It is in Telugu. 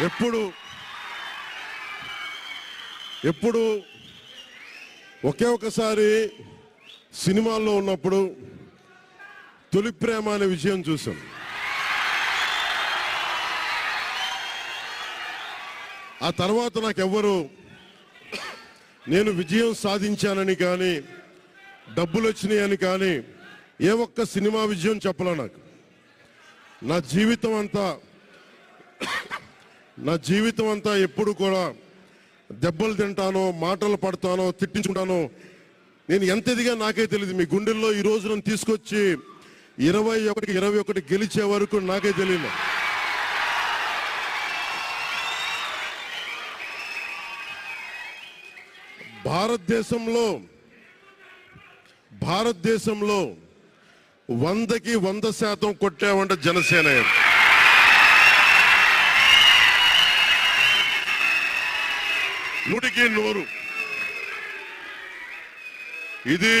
ఎప్పుడు ఎప్పుడు ఒకే ఒకసారి సినిమాల్లో ఉన్నప్పుడు తొలి ప్రేమ అనే విషయం చూసాం. ఆ తర్వాత నాకెవ్వరు నేను విజయం సాధించానని కానీ డబ్బులు వచ్చినాయని కానీ ఏ ఒక్క సినిమా విజయం చెప్పలే నాకు. నా జీవితం అంతా నా జీవితం అంతా ఎప్పుడు కూడా దెబ్బలు తింటానో మాటలు పడతానో తిట్టించుకుంటానో నేను ఎంత ఎదిగా నాకే తెలియదు మీ గుండెల్లో ఈ రోజు నన్ను తీసుకొచ్చి ఇరవై ఒకటికి ఇరవై ఒకటి గెలిచే వరకు నాకే తెలియదు భారతదేశంలో భారతదేశంలో వందకి వంద శాతం కొట్టామంటే జనసేన నూటికి నూరు. ఇది